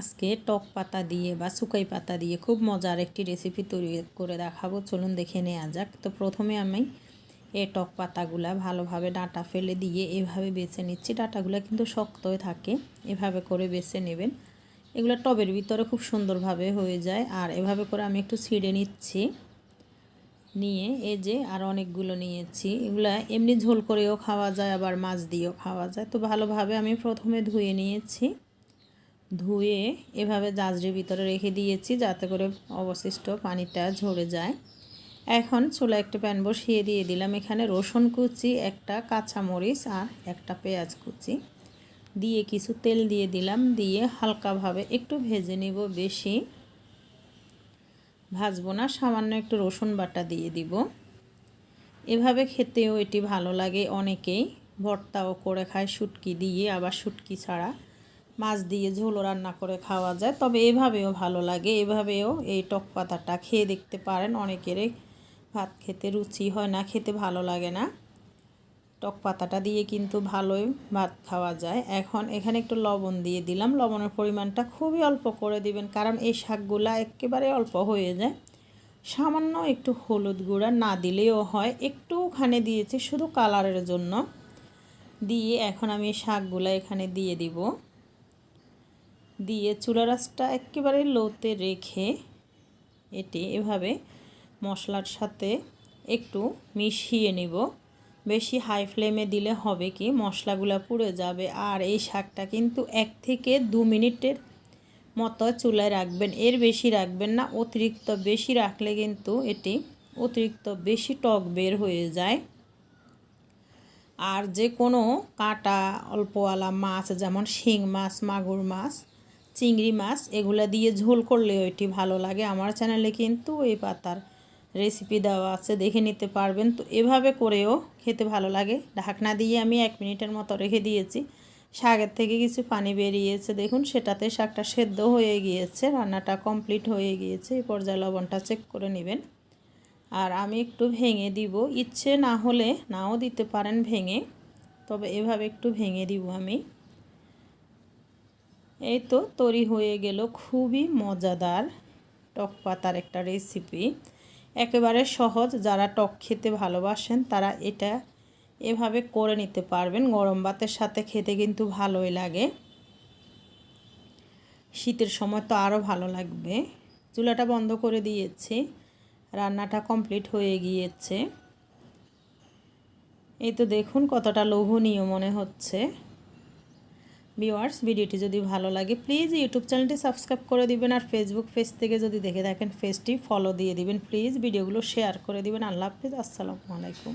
আজকে টক পাতা দিয়ে বা শুকাই পাতা দিয়ে খুব মজার একটি রেসিপি তৈরি করে দেখাবো। চলুন দেখে নেওয়া যাক। তো প্রথমে আমি এই টক পাতাগুলা ভালোভাবে ডাঁটা ফেলে দিয়ে এভাবে বেছে নিচ্ছি। ডাঁটাগুলো কিন্তু শক্ত হয়ে থাকে, এভাবে করে বেছে নেবেন। এগুলো টবের ভিতরে খুব সুন্দরভাবে হয়ে যায়। আর এভাবে করে আমি একটু ছিঁড়ে নিচ্ছি। নিয়ে এই যে আর অনেকগুলো নিয়েছি। এগুলো এমনি ঝোল করেও খাওয়া যায়, আবার মাছ দিয়েও খাওয়া যায়। তো ভালোভাবে আমি প্রথমে ধুয়ে নিয়েছি। ধুয়ে এভাবে জাজরির ভিতরে রেখে দিয়েছি যাতে করে অবশিষ্ট পানিটা ঝরে যায়। এখন চুলা একটা প্যান বসিয়ে দিয়ে দিলাম। এখানে রসুন কুচি, একটা কাঁচামরিচ আর একটা পেঁয়াজ কুচি। দিয়ে কিছু তেল দিয়ে দিলাম। দিয়ে হালকাভাবে একটু ভেজে নিব বেশি। ভাজবো না, সামান্য একটু রসুন বাটা দিয়ে দিব। এভাবে খেতেও এটি ভালো লাগে অনেকেই। ভর্তাও করে খায় শুটকি দিয়ে, আবার শুটকি ছাড়া। মাছ দিয়ে ঝোলও রান্না করে খাওয়া যায়। তবে এভাবেও ভালো লাগে। এভাবেও এই টক পাতাটা খেয়ে দেখতে পারেন। অনেকেরই ভাত খেতে রুচি হয় না, খেতে ভালো লাগে না। টক পাতাটা দিয়ে কিন্তু ভালোই ভাত খাওয়া যায়। এখন এখানে একটু লবণ দিয়ে দিলাম। লবণের পরিমাণটা খুবই অল্প করে দিবেন, কারণ এই শাকগুলা একেবারে অল্প হয়ে যায়। সামান্য একটু হলুদ গুঁড়া না দিলেও হয়। একটুখানে দিয়েছি শুধু কালারের জন্য। দিয়ে এখন আমি শাকগুলা এখানে দিয়ে দিব। দিয়ে চুলা রাসটা একেবারে লোতে রেখে এটি এভাবে মশলার সাথে একটু মিশিয়ে নিব। বেশি হাই ফ্লেমে দিলে হবে কি মশলাগুলো পুড়ে যাবে। আর এই শাকটা কিন্তু এক থেকে দু মিনিটের মতো চুলায় রাখবেন। এর বেশি রাখবেন না, অতিরিক্ত বেশি রাখলে কিন্তু এটি অতিরিক্ত বেশি টক বের হয়ে যায়। আর যে কোনো কাটা, অল্পওয়ালা মাছ যেমন শিং মাছ, মাগুর মাছ চিংড়ি মাছ, এগুলা দিয়ে ঝোল করলে ওইটি ভালো লাগে আমার চ্যানেলে কিন্তু এই পাতার রেসিপি দেওয়া আছে, দেখে নিতে পারবেন। তো এভাবে করেও খেতে ভালো লাগে। ঢাকনা দিয়ে আমি এক মিনিটের মতো রেখে দিয়েছি। শাকের থেকে কিছু পানি বেরিয়েছে, দেখুন সেটাতে শাকটা সেদ্ধ হয়ে গিয়েছে, রান্নাটা কমপ্লিট হয়ে গিয়েছে। এই পর্যায়ে লবণটা চেক করে নেবেন। আর আমি একটু ভেঙে দিব। ইচ্ছে না হলে নাও দিতে পারেন ভেঙে, তবে এভাবে একটু ভেঙে দিব আমি। এই তো তৈরি হয়ে গেল খুবই মজাদার টক পাতার একটা রেসিপি একেবারে সহজ, যারা টক খেতে ভালোবাসেন তারা এটা এভাবে করে নিতে পারবেন। গরম ভাতের সাথে খেতে কিন্তু ভালোই লাগে। শীতের সময় তো আরও ভালো লাগবে। চুলাটা বন্ধ করে দিয়েছি। রান্নাটা কমপ্লিট হয়ে গিয়েছে। এই তো দেখুন কতটা লোভনীয় মনে হচ্ছে। ভিওয়ার্স ভিডিওটি যদি ভালো লাগে প্লিজ ইউটিউব চ্যানেলটি সাবস্ক্রাইব করে দিবেন আর ফেসবুক পেজ থেকে যদি দেখে থাকেন পেজটি ফলো দিয়ে দিবেন। প্লিজ ভিডিওগুলো শেয়ার করে দিবেন। আল্লাহ হাফিজ। আসসালামু আলাইকুম।